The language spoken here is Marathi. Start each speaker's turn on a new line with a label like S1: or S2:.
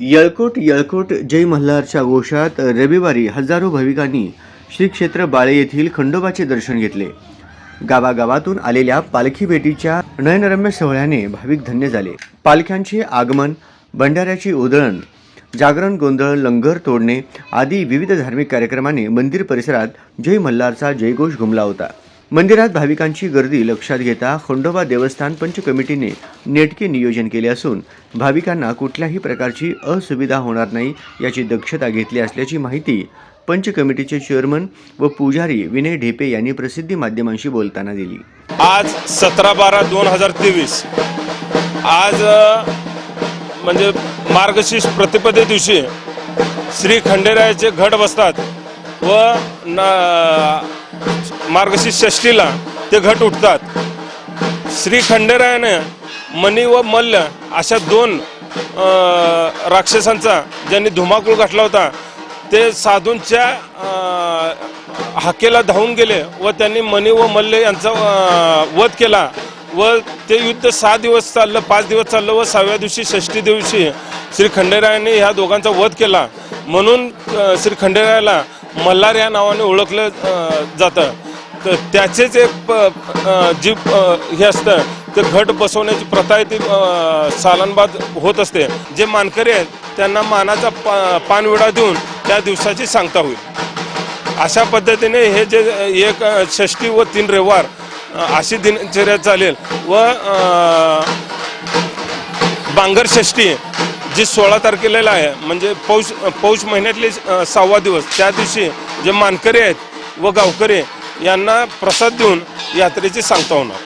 S1: यळकोट यळकोट जय मल्हारच्या गोशात रविवारी हजारो भाविकांनी श्री क्षेत्र बाळे येथील खंडोबाचे दर्शन घेतले. गावागावातून आलेल्या पालखी भेटीच्या नयनरम्य सोहळ्याने भाविक धन्य झाले. पालख्यांचे आगमन भंडाऱ्याची उधळण जागरण गोंधळ लंगर तोडणे आदी विविध धार्मिक कार्यक्रमाने मंदिर परिसरात जय मल्हारचा जयघोष घुमला होता. मंदिरात भाविकांची गर्दी लक्षात घेता खंडोबा देवस्थान पंच कमिटीने नेटके नियोजन केले असून भाविकांना कुठल्याही प्रकारची असुविधा होणार नाही याची दक्षता घेतली असल्याची माहिती पंच कमिटीचे चेअरमन व पुजारी विनय ढेपे यांनी प्रसिद्धी माध्यमांशी बोलताना दिली.
S2: आज सतरा बारा दोन हजार तेवीस. आज म्हणजे मार्गशीर्ष प्रतिपदे दिवशी श्री खंडेरायाचे घट बसतात व मार्गशीर्ष षष्टीला ते घट उठतात. श्री खंडेरायाने मणी व मल्ल अशा दोन राक्षसांचा ज्यांनी धुमाकूळ घातला होता ते साधूंच्या हाकेला धावून गेले व त्यांनी मणी व मल्ल यांचा वध केला व ते युद्ध सहा दिवस चाललं पाच दिवस चाललं व सहाव्या दिवशी षष्टी दिवशी श्री खंडेरायांनी ह्या दोघांचा वध केला. म्हणून श्री खंडेरायाला मल्हार या नावाने ओळखलं जातं. तर त्याचेच एक प- जी हे असतं. ते घट बसवण्याची प्रथा आहे ती अ, होत असते. जे मानकरी आहेत त्यांना मानाचा पा पानविडा देऊन त्या दिवसाची सांगता होईल. अशा पद्धतीने हे जे एक षष्टी व तीन रविवार अशी दिनचर्या चालेल व बांगर षष्टी जी सोळा तारखेला आहे म्हणजे पौष पौष महिन्यातले सहावा दिवस त्या दिवशी जे मानकरी आहेत व गावकरी यांना प्रसाद देऊन यात्रेची सांगता होणार.